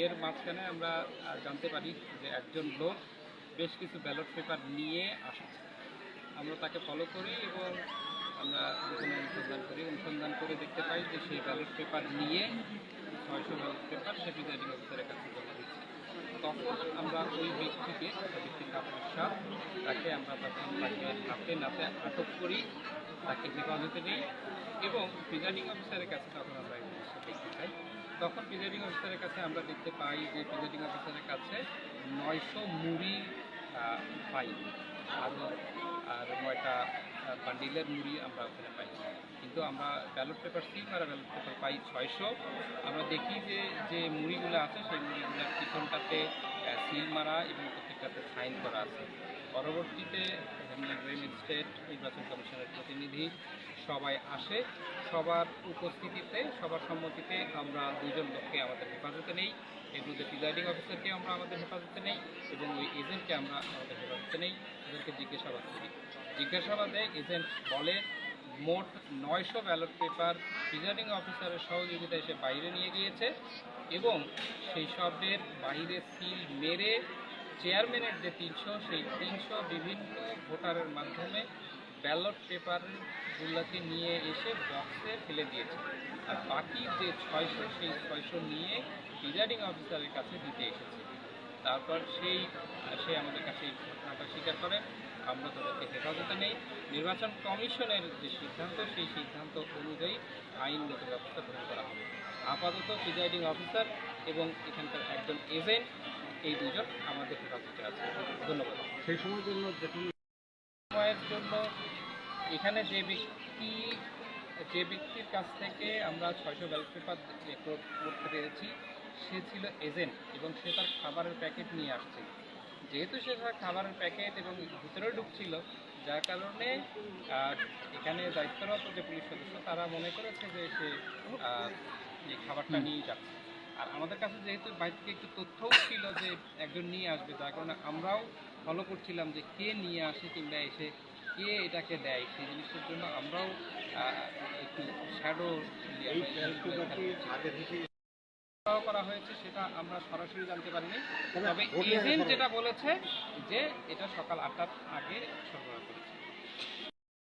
এর মাঝখানে আমরা জানতে পারি যে একজন লোক বেশ কিছু ব্যালট পেপার নিয়ে আসে আমরা তাকে ফলো করি এবং আমরা যেখানে অনুসন্ধান করি। অনুসন্ধান করে দেখতে পাই যে সেই ব্যালট পেপার নিয়ে ছয়শো ব্যালট পেপার সে প্রিজাইডিং অফিসারের কাছে জমা দিচ্ছে। তখন আমরা ওই ব্যক্তিকে ব্যক্তির তাকে আমরা তখন তাকে হাতে নাতে আটক করি, তাকে হেফাজতে নিই এবং প্রিজাইডিং অফিসারের কাছে তখন আমরা এই জিনিসটা দেখতে পাই তখন প্রিজাইডিং অফিসারের কাছে আমরা দেখতে পাই যে প্রিজাইডিং অফিসারের কাছে নয়শো মুড়ি পাই। আরও আর নয়টা বান্ডিলের মুড়ি আমরা ওখানে পাই। কিন্তু আমরা ব্যালট পেপার সিল করা ব্যালট পেপার পাই ছয়শো। আমরা দেখি যে যে মুড়িগুলো আছে, সেই মুড়িগুলোর পিছনটাতে সিল মারা এবং প্রত্যেকটাতে সাইন করা আছে। পরবর্তীতে স্টেট নির্বাচন কমিশনের প্রতিনিধি সবাই আসে। সবার উপস্থিতিতে, সবার সম্মতিতে আমরা দুজন লোককে আমাদের হেফাজতে নেই এর মধ্যে প্রিজাইডিং অফিসারকে আমরা আমাদের হেফাজতে নেই এবং ওই এজেন্টকে আমরা আমাদের হেফাজতে নেই। এদেরকে জিজ্ঞাসাবাদ করি। জিজ্ঞাসাবাদে এজেন্ট বলে, মোট নয়শো ব্যালট পেপার প্রিজাইডিং অফিসারের সহযোগিতায় সে বাইরে নিয়ে গিয়েছে এবং সেই সবের বাইরে সিল মেরে চেয়ারম্যানের যে তিনশো, সেই তিনশো বিভিন্ন ভোটারের মাধ্যমে ব্যালট পেপারগুলোকে নিয়ে এসে বক্সে ফেলে দিয়েছে। আর বাকি যে ছয়শো, সেই ছয়শো নিয়ে প্রিজাইডিং অফিসারের কাছে দিতে এসেছে। তারপর সেই, সে আমাদের কাছে এই ঘটনাটা স্বীকার করে, আমরা তাদেরকে হেফাজতে নেই। নির্বাচন কমিশনের যে সিদ্ধান্ত, সেই সিদ্ধান্ত অনুযায়ী আইনগত ব্যবস্থা গ্রহণ করা হবে। আপাতত প্রিজাইডিং অফিসার এবং এখানকার একজন এজেন্ট এই দুজন আমাদের হেফাজতে আছে। ধন্যবাদ। সেই সময়ের জন্য যখন সময়ের জন্য এখানে যে ব্যক্তি যে ব্যক্তির কাছ থেকে আমরা ছয়শো ব্যালট পেপার রেকর্ড করতে পেরেছি সে ছিল এজেন্ট এবং সে তার খাবারের প্যাকেট নিয়ে আসছে। যেহেতু সে তার খাবারের প্যাকেট এবং ভিতরে ঢুকছিল যার কারণে এখানে দায়িত্বরত যে পুলিশ সদস্য তারা মনে করেছে যে সে এই খাবারটা নিয়ে যাচ্ছে। আর আমাদের কাছে যেহেতু বাইরে থেকে একটু তথ্যও ছিল যে একজন নিয়ে আসবে যার কারণে আমরাও ফলো করছিলাম যে কে নিয়ে আসে কিংবা এসে কে এটাকে দেয়। সেই জিনিসের জন্য আমরাও একটু শ্যাডো করা হয়েছে সেটা আমরা সরাসরি জানতে পারিনি। তবে তবে এজেন্ট যেটা বলেছে যে এটা সকাল আটটার আগে সরবরাহ করেছে।